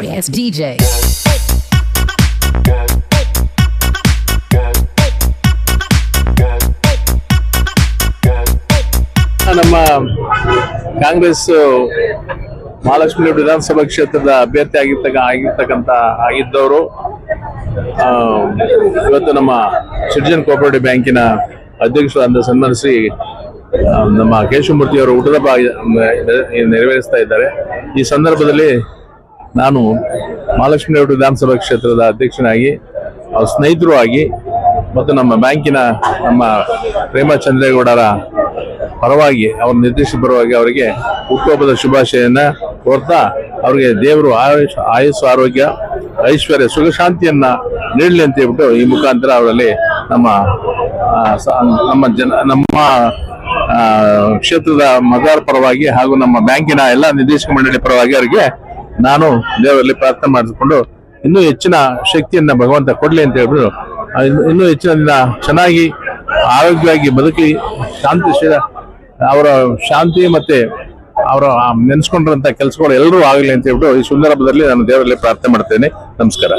dance DJ. ನಮ್ಮ ಕಾಂಗ್ರೆಸ್ ಮಹಾಲಕ್ಷ್ಮಿ ವಿಧಾನಸಭಾ ಕ್ಷೇತ್ರದ ಅಭ್ಯರ್ಥಿ ಆಗಿರ್ತಕ್ಕ ಆಗಿರ್ತಕ್ಕಂಥ ಆಗಿದ್ದವರು ಇವತ್ತು ನಮ್ಮ ಸೃಜನ್ ಕೋಆಪರೇಟಿವ್ ಬ್ಯಾಂಕಿನ ಅಧ್ಯಕ್ಷರು ಸನ್ಮಾನಿಸಿ ನಮ್ಮ ಕೇಶವಮೂರ್ತಿ ಅವರು ಹುಟ್ಟದಬ್ಬ ನೆರವೇರಿಸ್ತಾ ಇದ್ದಾರೆ ಈ ಸಂದರ್ಭದಲ್ಲಿ ನಾನು ಮಹಾಲಕ್ಷ್ಮಿ ನಾಯ್ಡು ವಿಧಾನಸಭಾ ಕ್ಷೇತ್ರದ ಅಧ್ಯಕ್ಷನಾಗಿ ಸ್ನೇಹಿತರು ಆಗಿ ಮತ್ತು ನಮ್ಮ ಬ್ಯಾಂಕಿನ ನಮ್ಮ ಪ್ರೇಮ ಚಂದ್ರೇಗೌಡರ ಪರವಾಗಿ ಅವರ ನಿರ್ದೇಶನ ಪರವಾಗಿ ಅವರಿಗೆ ಹುಟ್ಟುಹಬ್ಬದ ಶುಭಾಶಯನ ಕೋರ್ತಾ ಅವರಿಗೆ ದೇವರು ಆಯುಷ್, ಆಯುಸ್ಸು, ಆರೋಗ್ಯ, ಐಶ್ವರ್ಯ, ಸುಖ, ಶಾಂತಿಯನ್ನ ನೀಡಲಿ ಅಂತ ಹೇಳ್ಬಿಟ್ಟು ಈ ಮುಖಾಂತರ ಅವರಲ್ಲಿ ನಮ್ಮ ನಮ್ಮ ಜನ, ನಮ್ಮ ಕ್ಷೇತ್ರದ ಮತದಾರ ಪರವಾಗಿ ಹಾಗೂ ನಮ್ಮ ಬ್ಯಾಂಕಿನ ಎಲ್ಲ ನಿರ್ದೇಶಕ ಮಂಡಳಿ ಪರವಾಗಿ ಅವರಿಗೆ ನಾನು ದೇವರಲ್ಲಿ ಪ್ರಾರ್ಥನೆ ಮಾಡಿಸಿಕೊಂಡು ಇನ್ನೂ ಹೆಚ್ಚಿನ ಶಕ್ತಿಯನ್ನ ಭಗವಂತ ಕೊಡ್ಲಿ ಅಂತ ಹೇಳ್ಬಿಟ್ಟು ಇನ್ನು- ಹೆಚ್ಚಿನ ದಿನ ಚೆನ್ನಾಗಿ ಆರೋಗ್ಯವಾಗಿ ಬದುಕಿ, ಶಾಂತಿ ಅವರ ಶಾಂತಿ ಮತ್ತೆ ಅವರ ನೆನೆಸ್ಕೊಂಡಿರಂತ ಕೆಲಸಗಳು ಎಲ್ಲರೂ ಆಗಲಿ ಅಂತ ಹೇಳ್ಬಿಟ್ಟು ಈ ಸಂದರ್ಭದಲ್ಲಿ ನಾನು ದೇವರಲ್ಲಿ ಪ್ರಾರ್ಥನೆ ಮಾಡ್ತೇನೆ. ನಮಸ್ಕಾರ.